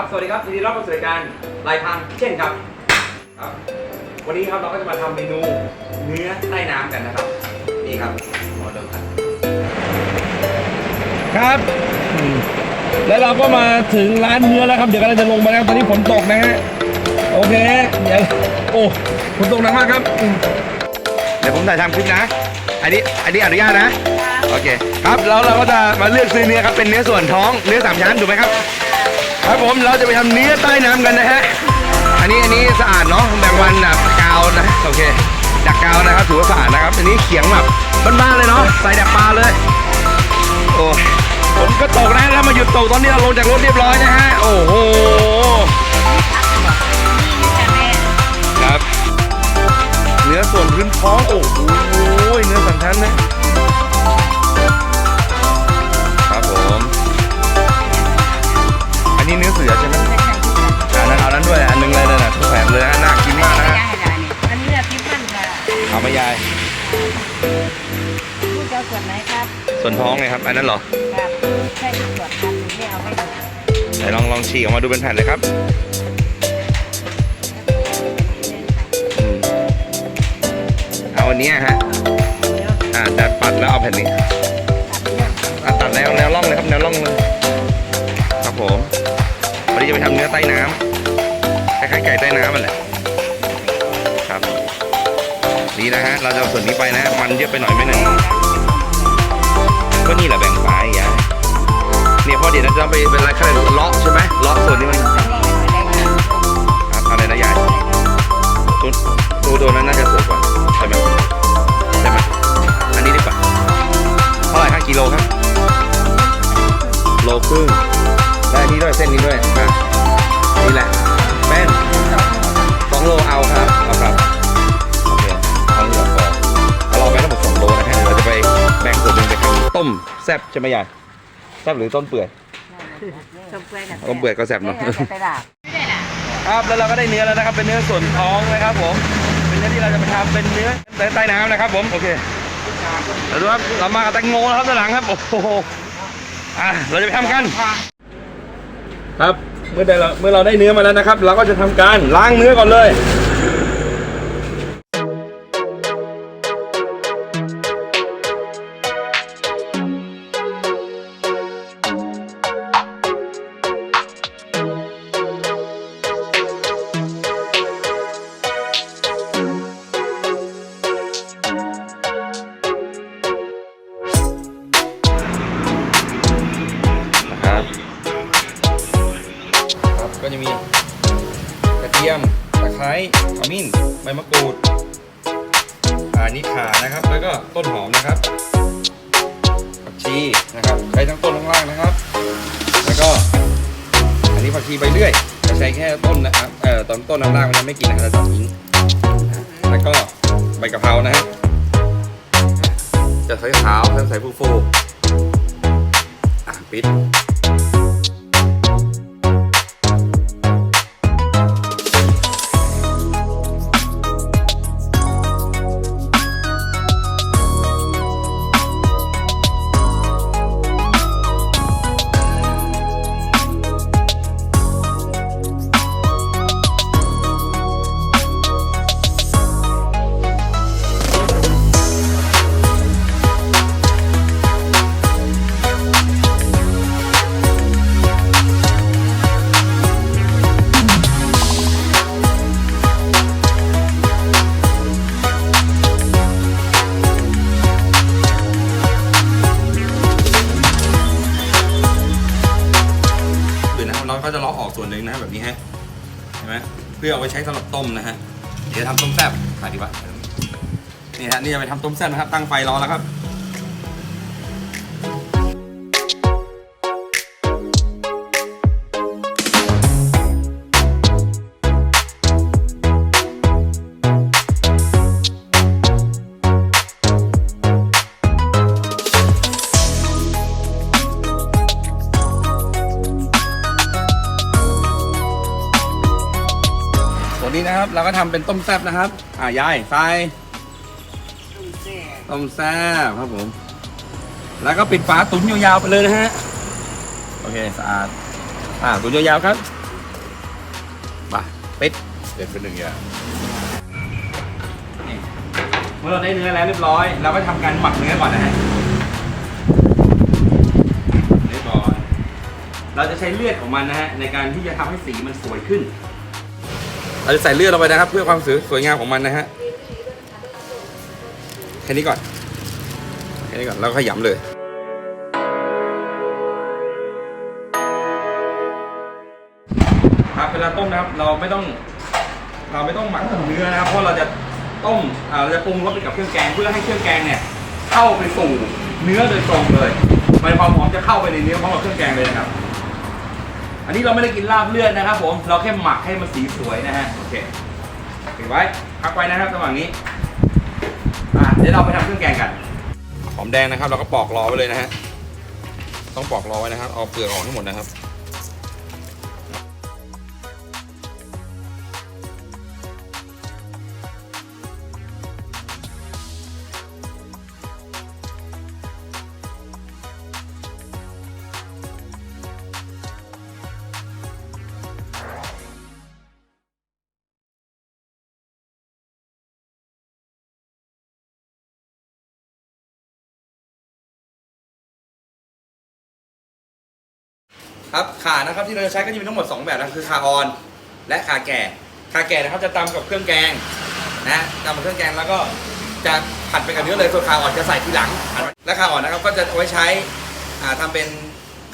ครับ สวัสดีครับยินดีรับเข้าสู่รายการรายทางเช่นครับครับ วันนี้ครับเราก็จะมาทำเมนูเนื้อใต้น้ำกันนะครับ นี่ครับรอเดิมครับครับ แล้วเราก็มาถึงร้านเนื้อแล้วครับเดี๋ยวกำลังจะลงมาแล้วตอนนี้ฝนตกนะฮะโอเคเดี๋ยวโอ้ฝนตกหนักมากครับ เดี๋ยวผมถ่ายทำคลิปนะ อันนี้ อันนี้อนุญาตนะ โอเค ครับ แล้วเราก็จะมาเลือกซื้อเนื้อครับ เป็นเนื้อส่วนท้อง เนื้อสามชั้น ถูกไหมครับ ครับผมเราจะไปทำเนื้อใต้น้ำกันนะฮะ อันนี้อันนี้สะอาดเนาะแบ่งวันแบบกาวนะโอเคดักกาวนะครับถือว่าสะอาดนะครับ อันนี้เขียงแบบบ้านๆเลยเนาะใส่ดักปลาเลยโอ้ฝนก็ตกนะแล้วมาหยุดตกตอนนี้เราลงจากรถเรียบร้อยนะฮะโอ้โหครับ เนื้อส่วนพื้นท้องโอ้โหเนื้อสันทันนะ นนี้เนื้อเสือใช่ไหมอันนั้นเอานั้นด้วยอันหนึงเลยนะนะทุกแผงเลยนะน่ากินมากนะฮะอันนี้อะพี่พันค่ะเอามายายผู้เจ้าส่วนไหนครับส่วนท้องไงครับ อันนั้นเหรอครับใช่ที่ส่วนครับหรือไม่เอาไม่ดูไหนลองลองฉีกออกมาดูเป็นแผ่นเลยครับอืมเอาอันเนี้ยฮะอ่าแต่ปัดแล้วเอาแผ่นนี้อะตัดแนวแนวร่องเลยครับแนวร่องเลยครับผมวันนี้ จะไปทำเนื้อใต้น้ำคล้ายๆไก่ใต้น้ำมันแหละครับนี่นะฮะเราจะเอาส่วนนี้ไปนะ มันเยอะไปหน่อยไหมนี่ยก็นี่แหละแบ่งไปยายเนี่ยพอเดี๋ยวเราจะไปเป็นอะไรขั้นเลาะใช่ไหมเลาะส่วนนี้มันครับอะไรนะยายตัวตัวโดนนั้นน่าจะสวยกว่าใช่ไหมใช่ไหมอันนี้ดีกว่าเท่าไหร่ห้ากิโลครับโลครึ่ง ได้นี่ด้วยเส้นนี้ด้วยอะนี่แหละแป้นสองโลเอาครับเอาครับโอเคเอาหนึ่งพอเราไปทั้งหมดสองโลนะฮะเดี๋ยวเราจะไปแบ่งส่วนหนึ่งไปทำต้มแซ่บใช่ไหมยายแซ่บหรือต้มเปื่อยชมเปลือยกับต้มเปื่อยก็แซ่บเนาะไปด่าครับแล้วเราก็ได้เนื้อแล้วนะครับเป็นเนื้อส่วนท้องนะครับผมเป็นเนื้อที่เราจะไปทำเป็นเนื้อใต้น้ำนะครับผมโอเคแล้วดูครับเรามากับแตงโมนะครับด้านหลังครับโอ้โหอะเราจะไปทำกัน ครับ เมื่อได้เราเมื่อเราได้เนื้อมาแล้วนะครับ เราก็จะทำการล้างเนื้อก่อนเลย ผักชีนะครับใช้ทั้งต้นทั้งล่างนะครับ แล้วก็ อันนี้ผักชีใบเลื่อยจะใช้แค่ต้นนะครับเอ่อตอนต้นน้ำล่างมันยังไม่กินนะครับเราจะทิ้งแล้วก็ใบกะเพรานะฮะจะใส่ขาวจะใส่ฟูฟูอะปิด ต้มนะฮะเดี๋ยวทำต้มแซ่บถ่ายดีกว่านี่ฮะนี่จะไปทำต้มแซ่บนะครับตั้งไฟรอแล้วครับ นนี้นะครับ เราก็ทำเป็นต้มแซ่บนะครับ อ่ายายไฟต้มแซ่บครับผม แล้วก็ปิดฝาตุ๋นยาวๆไปเลยนะฮะ โอเคสะอาด อ่าตุ๋นยาวๆครับป่ะปิด เด็ดเป็นหนึ่งอย่างนี่เมื่อเราได้เนื้อแล้วเรียบร้อย เราก็ทำการหมักเนื้อก่อนนะฮะเรียบร้อยเราจะใช้เลือดของมันนะฮะในการที่จะทำให้สีมันสวยขึ้น เราจะใส่เลือดลงไปนะครับ เพื่อความสวยสวยงามของมันนะฮะแค่นี้ก่อนแค่นี้ก่อนแล้วขยำเลยครับเวลาต้มนะครับเราไม่ต้องเราไม่ต้องหมักเนื้อนะครับเพราะเราจะต้มเราจะปรุงรสไปกับเครื่องแกงเพื่อให้เครื่องแกงเนี่ยเข้าไปสู่เนื้อโดยตรงเลยมันความหอมจะเข้าไปในเนื้อพร้อมกับเครื่องแกงเลยนะครับ อันนี้เราไม่ได้กินลาบเลือดนะครับผม เราแค่หมักให้มันสีสวยนะฮะ โอเคเก็บไว้ พักไว้นะครับระหว่างนี้ อะ เดี๋ยวเราไปทำเครื่องแกงกัน หอมแดงนะครับ เราก็ปอกรอไว้เลยนะฮะ ต้องปอกรอไว้นะครับ เอาเปลือกออกทั้งหมดนะครับ ครับขานะครับที่เราจะใช้ก็จะมีทั้งหมด 2 แบบนะคือขาอ่อน และขาแก่ขาแก่นะครับจะตำกับเครื่องแกงนะตำกับเครื่องแกงแล้วก็จะผัดไปกับเนื้อเลยส่วนขาอ่อนจะใส่ทีหลัง และขาอ่อนนะครับก็จะเอาไว้ใช้อ่าทำเป็น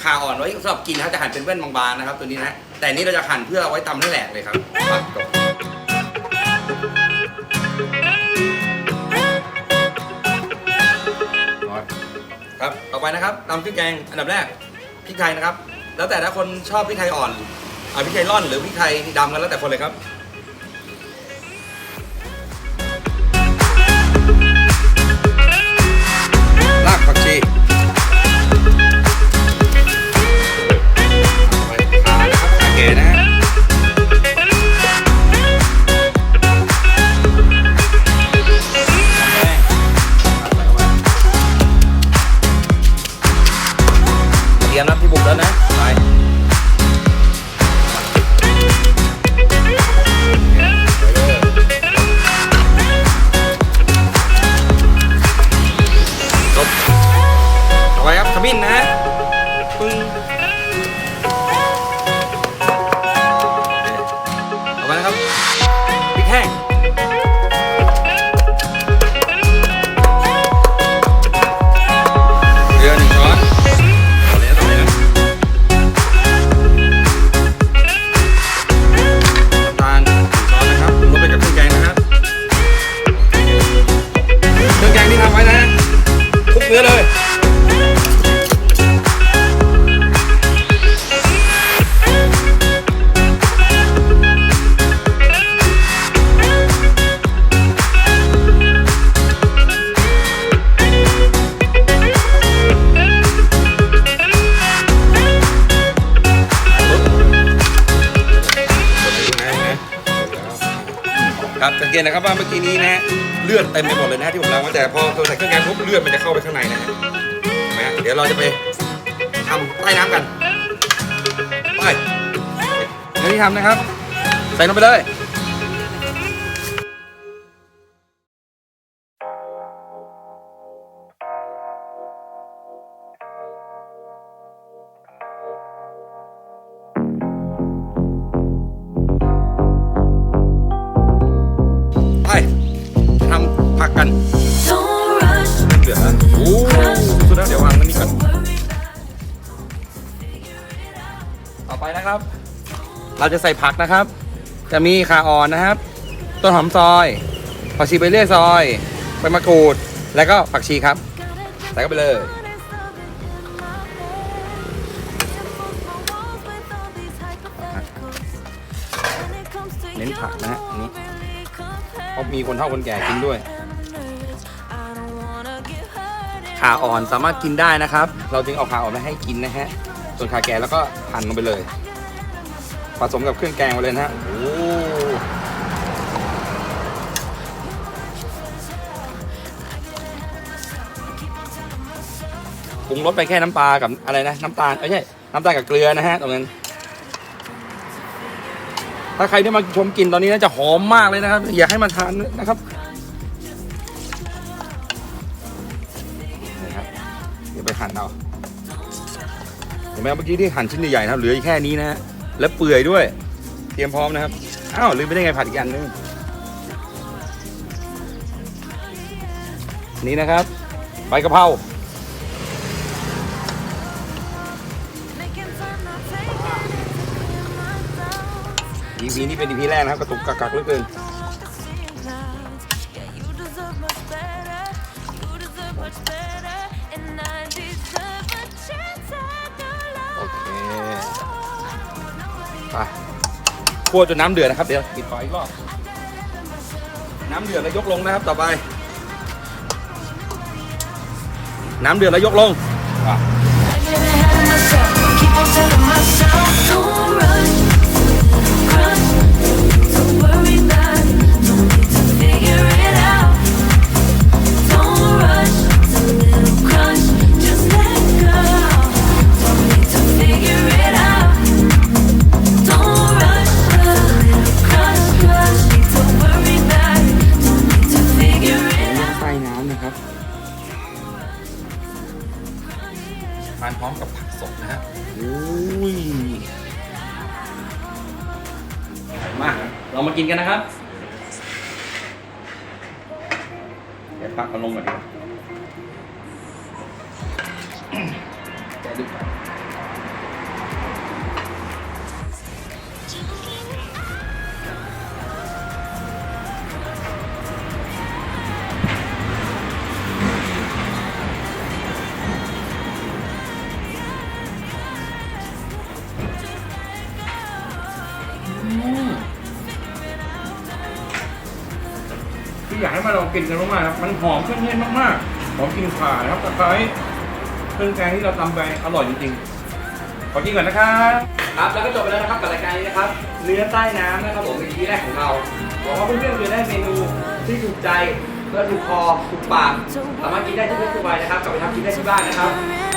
ขาอ่อนไว้สำหรับกินนะจะหั่นเป็นแว่นบางๆนะครับตัวนี้นะแต่นี้เราจะหั่นเพื่อเอาไว้ตำให้แหลกเลยครับปัดจบครับต่อไปนะครับตำเครื่องแกงอันดับแรกพริกไทยนะครับ แล้วแต่ถ้าคนชอบพริกไทยอ่อนอ่าพริกไทยร่อนหรือพริกไทยดำกันแล้วแต่คนเลยครับ เกตนะครับว่าเมื่อกี้นี้นะฮะเลือดเต็มไปหมดเลยนะฮะที่ผมล้างไว้แต่พอเราใส่เครื่องแกงปุ๊บเลือดมันจะเข้าไปข้างในนะฮะเห็นไหมฮะเดี๋ยวเราจะไปทำใต้น้ำกันไปเดี๋ยวที่ทำนะครับ ใส่ลงไปเลย ทำผักกัน Don't rush, เหลือโอ้สุดแล้วเดี๋ยววางอันนี้ก่อน worry ต่อไปนะครับ เราจะใส่ผักนะครับ จะมีข่าอ่อนนะครับ ต้นหอมซอยผักชีใบเลื่อยซอยใบมะกรูด แล้วก็ผักชีครับ ใส่เข้าไปเลยเน้นผักนะฮะอันนี้ เพราะมีคนเฒ่าคนแก่กินด้วย ขาอ่อนสามารถกินได้นะครับ เราจึงเอาขาอ่อนมาให้กินนะฮะ ส่วนขาแก่แล้วก็หั่นลงไปเลย ผสมกับเครื่องแกงไปเลยนะฮะโอ้ปรุงรสไปแค่น้ำปลากับอะไรนะ น้ำตาลเอ้ยไม่ใช่น้ำตาลกับเกลือนะฮะตรงนั้น ถ้าใครได้มาชมกลิ่นตอนนี้น่าจะหอมมากเลยนะครับ อยากให้มาทานนะครับนี่ครับเดี๋ยวไปหั่นเอาเห็นไหมครับเมื่อกี้ที่หั่นชิ้นใหญ่ๆนะครับเหลือแค่นี้นะฮะและเปื่อยด้วย เตรียมพร้อมนะครับอ้าวลืมไปได้ไงผัดอีกอันนึงนี่นะครับใบกะเพรา EP นี้เป็น EP แรกนะครับกระตุกกักกักเหลือเกินโอเคไปคั่วจนน้ำเดือดนะครับเดี๋ยวปิดไฟอีกรอบน้ำเดือดแล้วยกลงนะครับต่อไป น้ำเดือดแล้วยกลงอะานพร้อมกับผักสดนะฮะอุ้ยมาเรามากินกันนะครับเดี๋ยวพักมันลงก่อนดีกว่า กให้มาลองกินกันมากๆครับมันหอมเครื่องเทศมากๆหอมกลินข่านะครับตะไคร้เครื่องแกงที่เราทำไปอร่อยจริงๆขอกินก่อนนะครับครับแล้วก็จบไปแล้วนะครับกับรายการนี้นะครับเนื้อใต้น้ำนะครับผมเป็นที่แรกของเราหวังว่าเพื่อนๆจะได้เมนูที่ถูกใจและถูกคอถูกปากสามารถกินได้ที่เพชรทุกวัยนะครับกลับไปทำกินได้ที่บ้านนะครับ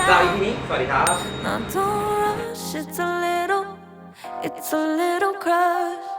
ลาอีพีนี้ สวัสดีครับ Now don't rush, it's a little, it's a little crush.